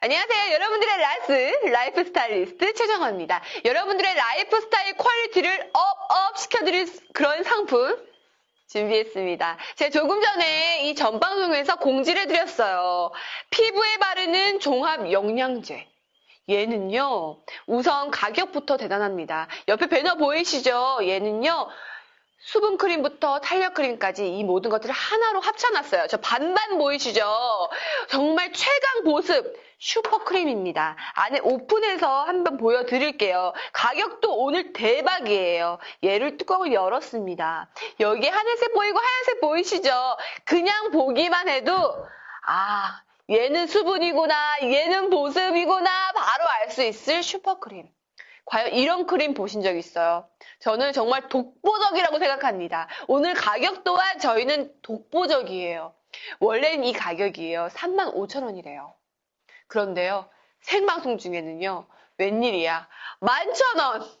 안녕하세요. 여러분들의 라스 라이프 스타일리스트 최정화입니다. 여러분들의 라이프 스타일 퀄리티를 업업 시켜드릴 그런 상품 준비했습니다. 제가 조금 전에 이 전방송에서 공지를 해드렸어요. 피부에 바르는 종합 영양제. 얘는요, 우선 가격부터 대단합니다. 옆에 배너 보이시죠? 얘는요, 수분크림부터 탄력크림까지 이 모든 것들을 하나로 합쳐놨어요. 저 반반 보이시죠? 정말 최강 보습 슈퍼크림입니다. 안에 오픈해서 한번 보여드릴게요. 가격도 오늘 대박이에요. 얘를 뚜껑을 열었습니다. 여기 하늘색 보이고 하얀색 보이시죠? 그냥 보기만 해도 아 얘는 수분이구나 얘는 보습이구나 바로 알 수 있을 슈퍼크림. 과연 이런 크림 보신 적 있어요? 저는 정말 독보적이라고 생각합니다. 오늘 가격 또한 저희는 독보적이에요. 원래는 이 가격이에요. 35,000원이래요. 그런데요, 생방송 중에는요, 웬일이야. 11,000원!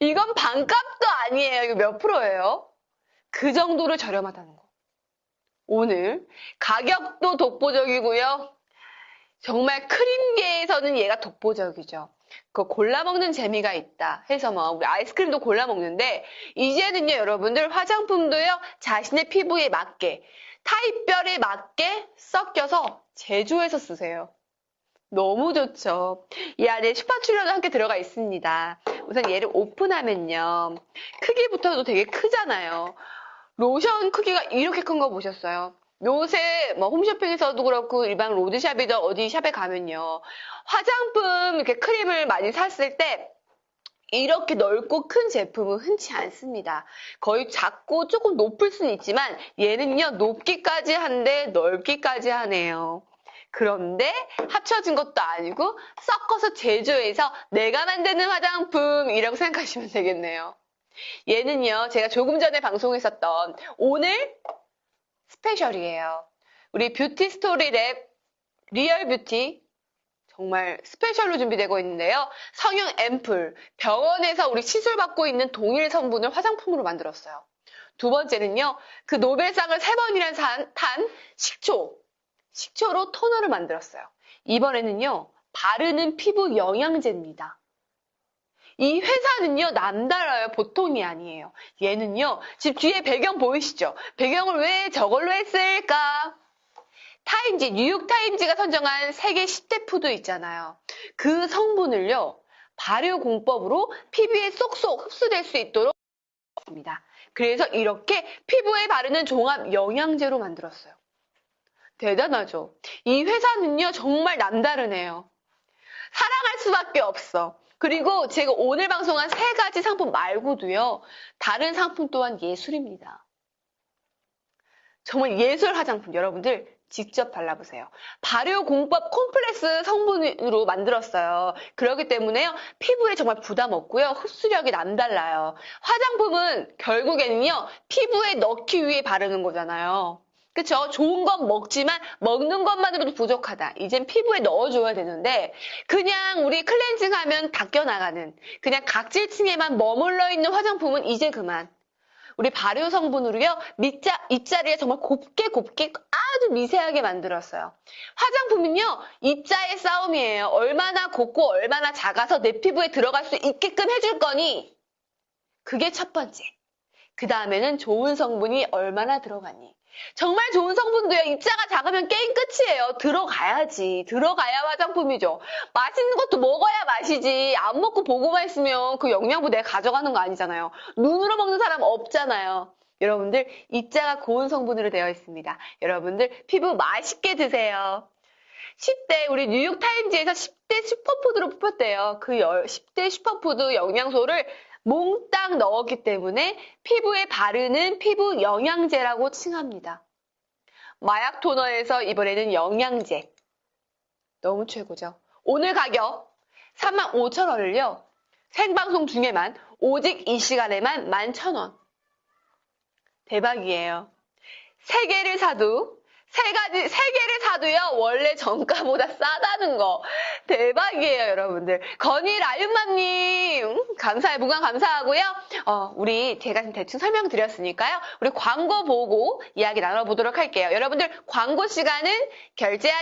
이건 반값도 아니에요. 이거 몇 프로예요? 그 정도로 저렴하다는 거. 오늘 가격도 독보적이고요. 정말 크림계에서는 얘가 독보적이죠. 그 골라 먹는 재미가 있다 해서 뭐 우리 아이스크림도 골라 먹는데 이제는요 여러분들 화장품도요 자신의 피부에 맞게 타입별에 맞게 섞여서 제조해서 쓰세요. 너무 좋죠. 이 안에 슈퍼 출연도 함께 들어가 있습니다. 우선 얘를 오픈하면요. 크기부터도 되게 크잖아요. 로션 크기가 이렇게 큰 거 보셨어요? 요새 뭐 홈쇼핑에서도 그렇고 일반 로드샵이든 어디 샵에 가면요. 화장품 이렇게 크림을 많이 샀을 때 이렇게 넓고 큰 제품은 흔치 않습니다. 거의 작고 조금 높을 수는 있지만 얘는요 높기까지 한데 넓기까지 하네요. 그런데 합쳐진 것도 아니고 섞어서 제조해서 내가 만드는 화장품이라고 생각하시면 되겠네요. 얘는요 제가 조금 전에 방송했었던 오늘 스페셜이에요. 우리 뷰티 스토리 랩 리얼 뷰티 정말 스페셜로 준비되고 있는데요. 성형 앰플, 병원에서 우리 시술 받고 있는 동일 성분을 화장품으로 만들었어요. 두 번째는요, 그 노벨상을 세 번이나 탄 식초, 식초로 토너를 만들었어요. 이번에는요, 바르는 피부 영양제입니다. 이 회사는요, 남달라요. 보통이 아니에요. 얘는요, 지금 뒤에 배경 보이시죠? 배경을 왜 저걸로 했을까? 타임지, 뉴욕타임즈가 선정한 세계 10대 푸드 있잖아요. 그 성분을요, 발효 공법으로 피부에 쏙쏙 흡수될 수 있도록 합니다. 그래서 이렇게 피부에 바르는 종합 영양제로 만들었어요. 대단하죠? 이 회사는요, 정말 남다르네요. 사랑할 수밖에 없어. 그리고 제가 오늘 방송한 세 가지 상품 말고도요, 다른 상품 또한 예술입니다. 정말 예술 화장품 여러분들 직접 발라보세요. 발효 공법 콤플렉스 성분으로 만들었어요. 그렇기 때문에요. 피부에 정말 부담 없고요. 흡수력이 남달라요. 화장품은 결국에는요. 피부에 넣기 위해 바르는 거잖아요. 그쵸? 좋은 건 먹지만 먹는 것만으로도 부족하다. 이젠 피부에 넣어줘야 되는데 그냥 우리 클렌징하면 닦여나가는 그냥 각질층에만 머물러 있는 화장품은 이제 그만. 우리 발효 성분으로요. 밑자, 입자리에 정말 곱게 곱게 아주 미세하게 만들었어요. 화장품은요. 입자의 싸움이에요. 얼마나 곱고 얼마나 작아서 내 피부에 들어갈 수 있게끔 해줄 거니 그게 첫 번째. 그 다음에는 좋은 성분이 얼마나 들어가니 정말 좋은 성분도요. 입자가 작으면 게임 끝이에요. 들어가야지. 들어가야 화장품이죠. 맛있는 것도 먹어야 맛이지. 안 먹고 보고만 있으면 그 영양분 내가 가져가는 거 아니잖아요. 눈으로 먹는 사람 없잖아요. 여러분들 입자가 고운 성분으로 되어 있습니다. 여러분들 피부 맛있게 드세요. 10대 우리 뉴욕타임즈에서 10대 슈퍼푸드로 뽑혔대요. 그 10대 슈퍼푸드 영양소를 몽땅 넣었기 때문에 피부에 바르는 피부 영양제라고 칭합니다. 마약 토너에서 이번에는 영양제. 너무 최고죠. 오늘 가격 35,000원을요. 생방송 중에만 오직 이 시간에만 11,000원. 대박이에요. 세 개를 사도 세 가지, 세 개를 사도요, 원래 정가보다 싸다는 거. 대박이에요, 여러분들. 건희 라윤맘님, 감사해, 무관 감사하고요. 어, 우리 제가 대충 설명드렸으니까요. 우리 광고 보고 이야기 나눠보도록 할게요. 여러분들, 광고 시간은 결제하지